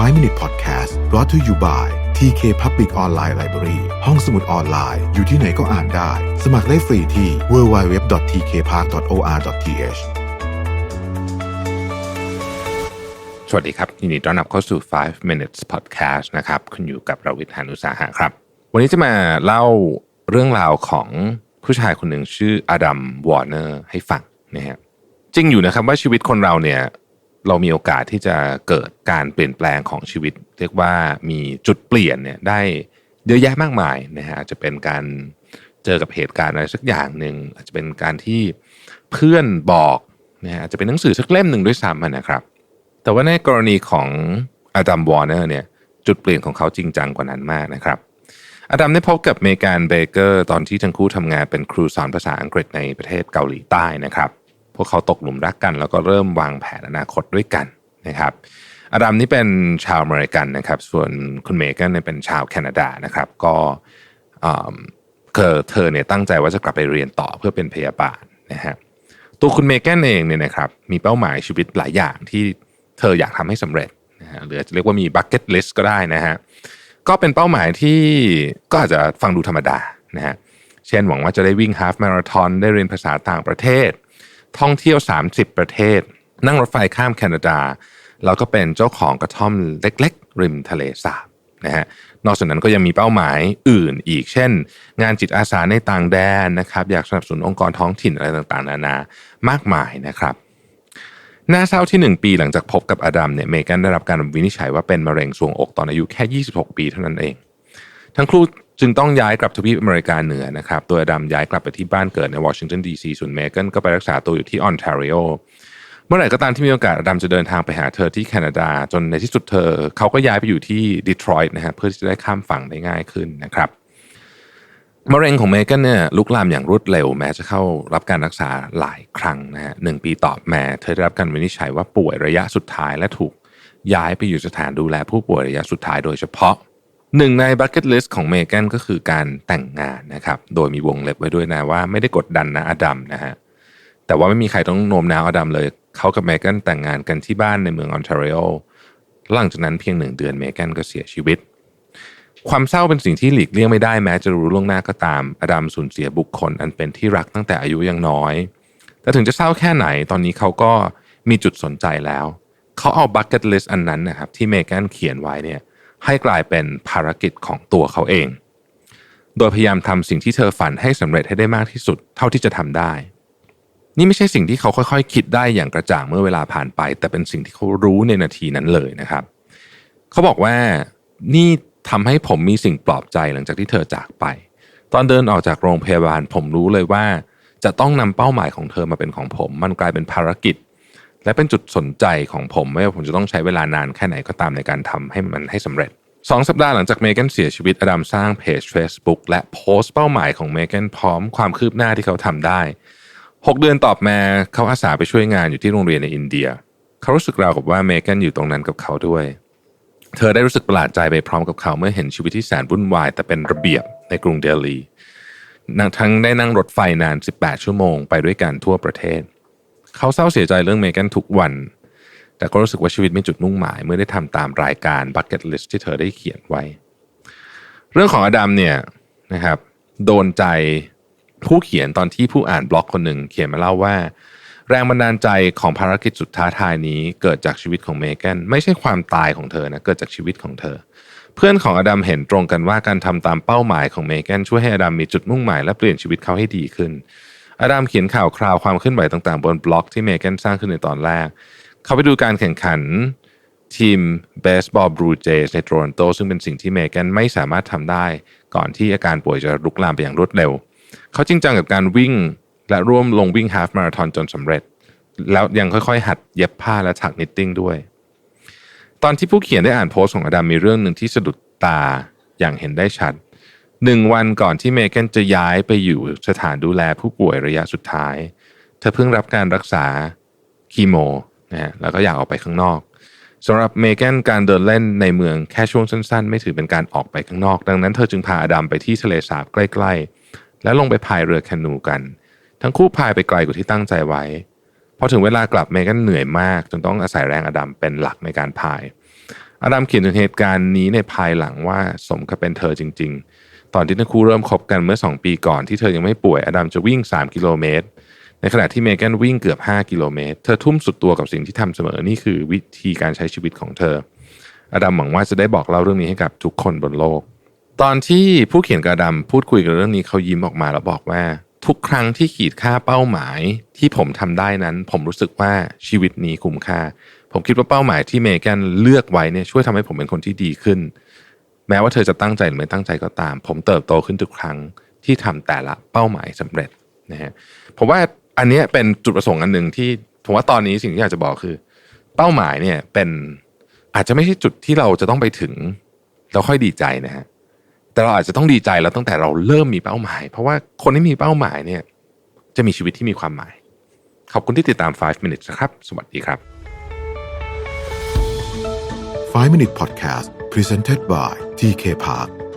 5 Minute Podcast brought to you by TK Public Online Library ห้องสมุดออนไลน์อยู่ที่ไหนก็อ่านได้ สมัครได้ฟรีที่ www.tkpark.or.th สวัสดีครับยินดีต้อนรับเข้าสู่ 5 minutes podcast นะครับคุณอยู่กับเราวิทยานุสาหะครับ วันนี้จะมาเล่าเรื่องราวของผู้ชายคนหนึ่งชื่ออดัมวอร์เนอร์ให้ฟังนะฮะจริงอยู่นะครับว่าชีวิตคนเราเนี่ย เรามีโอกาสที่จะเกิดการเปลี่ยนแปลงของชีวิต เรียกว่ามีจุดเปลี่ยนเนี่ยได้เยอะแยะมากมายนะฮะอาจจะเป็นการเจอกับเหตุการณ์อะไรสักอย่างหนึ่งอาจจะเป็นการที่เพื่อนบอกนะฮะอาจจะเป็นหนังสือสักเล่มหนึ่งด้วยซ้ำนะครับ แต่ว่าในกรณีของอดัมวอร์เนอร์เนี่ยจุดเปลี่ยนของเขาจริงจังกว่านั้นมากนะครับอดัมได้พบกับเมแกนเบเกอร์ตอนที่ทั้งคู่ทำงานเป็นครูสอนภาษาอังกฤษในประเทศเกาหลีใต้นะครับ วกเขาตกหลุมรักกัน แล้วก็เริ่มวางแผนอนาคตด้วยกันนะครับอดัมนี่เป็นชาวอเมริกันนะครับ ส่วนคุณเมแกนเนี่ยเป็นชาวแคนาดานะครับ ก็เธอเธอเนี่ยตั้งใจว่าจะกลับไปเรียนต่อเพื่อเป็นพยาบาลนะฮะตัวคุณเมแกนเองเนี่ยนะครับมีเป้าหมายชีวิตหลายอย่างที่เธออยากทำให้สำเร็จนะฮะหรือจะเรียกว่ามีบัคเก็ตลิสต์ก็ได้นะฮะก็เป็นเป้าหมายที่ก็อาจจะฟังดูธรรมดานะฮะเช่นหวังว่าจะได้วิ่งฮาฟมาราทอนได้เรียนภาษาต่างประเทศ ท่องเที่ยว 30 ประเทศ นั่งรถไฟข้ามแคนาดา แล้วก็เป็นเจ้าของกระท่อมเล็ก ๆ ริมทะเลสาบนะฮะนอกจากนั้นก็ยังมีเป้าหมายอื่นอีก เช่น งานจิตอาสาในต่างแดนนะครับ อยากสนับสนุนองค์กรท้องถิ่นอะไรต่างๆ นานามากมายนะครับน่าเศร้าที่ 1 ปีหลังจากพบกับอดัมเนี่ยเมแกนได้รับการวินิจฉัยว่าเป็นมะเร็งทรวงอกตอนอายุแค่ 26 ปีเท่านั้นเอง ทั้งคู่ จึงต้องย้ายกลับทวีปอเมริกาเหนือนะครับตัวอดัมย้ายกลับไปที่บ้านเกิดในวอชิงตันดีซีส่วนเมแกนก็ไปรักษาตัวอยู่ที่ออนแทรีโอเมื่อไหร่ก็ตามที่มีโอกาสอดัมจะเดินทางไปหาเธอที่แคนาดา จนในที่สุดเธอเขาก็ย้ายไปอยู่ที่ดีทรอยต์นะฮะเพื่อที่จะได้ข้ามฝั่งได้ง่ายขึ้นนะครับมะเร็งของเมแกนเนี่ยลุกลามอย่างรวดเร็วแม้จะเข้ารับการรักษาหลายครั้งนะฮะหนึ่งปีต่อมาเธอได้รับการวินิจฉัยว่าป่วยระยะสุดท้ายและถูกย้ายไปอยู่สถานดูแลผู้ป่วยระยะสุดท้ายโดยเฉพาะ หนึ่งในบัคเก็ตลิสต์ของเมแกนก็คือการแต่งงานนะครับ โดยมีวงเล็บไว้ด้วยนะว่าไม่ได้กดดันนะอดัมนะฮะ แต่ว่าไม่มีใครต้องโน้มน้าวอดัมเลย เขากับเมแกนแต่งงานกันที่บ้านในเมืองออนแทรีโอ หลังจากนั้นเพียงหนึ่งเดือนเมแกนก็เสียชีวิต ความเศร้าเป็นสิ่งที่หลีกเลี่ยงไม่ได้แม้จะรู้ล่วงหน้าก็ตาม อดัมสูญเสียบุคคลอันเป็นที่รักตั้งแต่อายุยังน้อย แต่ถึงจะเศร้าแค่ไหนตอนนี้เขาก็มีจุดสนใจแล้ว เขาเอาบัคเก็ตลิสต์อันนั้นนะครับที่เมแกนเขียนไว้เนี่ย ให้กลายเป็นภารกิจของตัวเขาเอง โดยพยายามทำสิ่งที่เธอฝันให้สำเร็จให้ได้มากที่สุดเท่าที่จะทำได้ นี่ไม่ใช่สิ่งที่เขาค่อยๆ คิดได้อย่างกระจ่างเมื่อเวลาผ่านไป แต่เป็นสิ่งที่เขารู้ในนาทีนั้นเลยนะครับ เขาบอกว่านี่ทำให้ผมมีสิ่งปลอบใจหลังจากที่เธอจากไป ตอนเดินออกจากโรงพยาบาลผมรู้เลยว่า จะต้องนำเป้าหมายของเธอมาเป็นของผม มันกลายเป็นภารกิจ และเป็นจุดสนใจของผมไม่ว่าผมจะต้องใช้เวลานานแค่ไหนก็ตามในการทำให้มันให้สำเร็จสองสัปดาห์หลังจากเมแกนเสียชีวิตอดัมสร้างเพจ Facebook และโพสต์เป้าหมายของเมแกนพร้อมความคืบหน้าที่เขาทำได้ 6 เดือนต่อมาเขาอาสาไปช่วยงานอยู่ที่โรงเรียนในอินเดีย เขารู้สึกราวกับว่าเมแกนอยู่ตรงนั้นกับเขาด้วย เธอได้รู้สึกประหลาดใจไปพร้อมกับเขาเมื่อเห็นชีวิตที่แสนวุ่นวาย แต่เป็นระเบียบในกรุงเดลีทั้งได้นั่งรถไฟนาน 18 ชั่วโมงไปด้วยกันทั่วประเทศ เขาเศร้าเสียใจเรื่องเมแกนทุกวัน แต่ก็รู้สึกว่าชีวิตมีจุดมุ่งหมาย เมื่อได้ทำตามรายการ Bucket List ที่เธอได้เขียนไว้ เรื่องของอดัมเนี่ยนะครับโดนใจผู้เขียนตอนที่ผู้อ่านบล็อกคนหนึ่งเขียนมาเล่าว่า แรงบันดาลใจของภารกิจสุดท้าทายนี้เกิดจากชีวิตของเมแกนไม่ใช่ความตายของเธอนะเกิดจากชีวิตของเธอ เพื่อนของอดัมเห็นตรงกันว่าการทำตามเป้าหมายของเมแกนช่วยให้อดัมมีจุดมุ่งหมายและเปลี่ยนชีวิตเขาให้ดีขึ้น อดัมเขียนข่าวคราวความเคลื่อนไหวต่างๆ บนบล็อกที่เมแกนสร้างขึ้นในตอนแรก เขาไปดูการแข่งขันทีมเบสบอลบรูเจสในโตรอนโต ซึ่งเป็นสิ่งที่เมแกนไม่สามารถทำได้ ก่อนที่อาการป่วยจะลุกลามไปอย่างรวดเร็ว เขาจริงจังกับการวิ่งและร่วมลงวิ่งฮาฟมาราธอนจนสำเร็จ แล้วยังค่อยๆ หัดเย็บผ้าและถักนิตติ้งด้วย ตอนที่ผู้เขียนได้อ่านโพสต์ของอดัมมีเรื่องหนึ่งที่สะดุดตาอย่างเห็นได้ชัด หนึ่งวันก่อนที่เมแกนจะย้ายไปอยู่สถานดูแลผู้ป่วยระยะสุดท้าย เธอเพิ่งรับการรักษาคีโมนะฮะแล้วก็อยากออกไปข้างนอกสำหรับเมแกนการเดินเล่นในเมืองแค่ช่วงสั้นๆ ไม่ถือเป็นการออกไปข้างนอก ดังนั้นเธอจึงพาอดัมไปที่ทะเลสาบใกล้ๆ และลงไปพายเรือแคนูกัน ทั้งคู่พายไปไกลกว่าที่ตั้งใจไว้พอถึงเวลากลับเมแกนเหนื่อยมาก จนต้องอาศัยแรงอดัมเป็นหลักในการพายอดัมเขียนถึงเหตุการณ์นี้ในภายหลังว่าสมกับเป็นเธอจริงๆ ตอนที่ทั้งคู่เริ่มคบกันเมื่อ 2 ปีก่อนที่เธอยังไม่ป่วยอดัมจะวิ่ง 3 กิโลเมตร ในขณะที่เมแกนวิ่งเกือบ 5 กิโลเมตร เธอทุ่มสุดตัวกับสิ่งที่ทำเสมอนี่คือวิธีการใช้ชีวิตของเธอ อดัมหวังว่าจะได้บอกเล่าเรื่องนี้ให้กับทุกคนบนโลก ตอนที่ผู้เขียนกระดำพูดคุยกันเรื่องนี้เขายิ้มออกมาแล้วบอกว่าทุกครั้งที่ขีดค่าเป้าหมายที่ผมทำได้นั้น ผมรู้สึกว่าชีวิตนี้คุ้มค่า ผมคิดว่าเป้าหมายที่เมแกนเลือกไว้เนี่ยช่วยทำให้ผมเป็นคนที่ดีขึ้น แม้ว่าเธอจะตั้งใจหรือไม่ตั้งใจก็ตาม ผมเติบโตขึ้นทุกครั้งที่ทำแต่ละเป้าหมายสำเร็จนะฮะผมว่าอันนี้เป็นจุดประสงค์อันหนึ่งที่ผมว่าตอนนี้สิ่งที่อยากจะบอกคือ เป้าหมายเนี่ยเป็นอาจจะไม่ใช่จุดที่เราจะต้องไปถึงแล้วค่อยดีใจนะฮะแต่เราอาจจะต้องดีใจแล้วตั้งแต่เราเริ่มมีเป้าหมาย เพราะว่าคนที่มีเป้าหมายเนี่ยจะมีชีวิตที่มีความหมาย ขอบคุณที่ติดตาม 5 minutes นะครับ สวัสดีครับ 5 Minute Podcast Presented by TK Park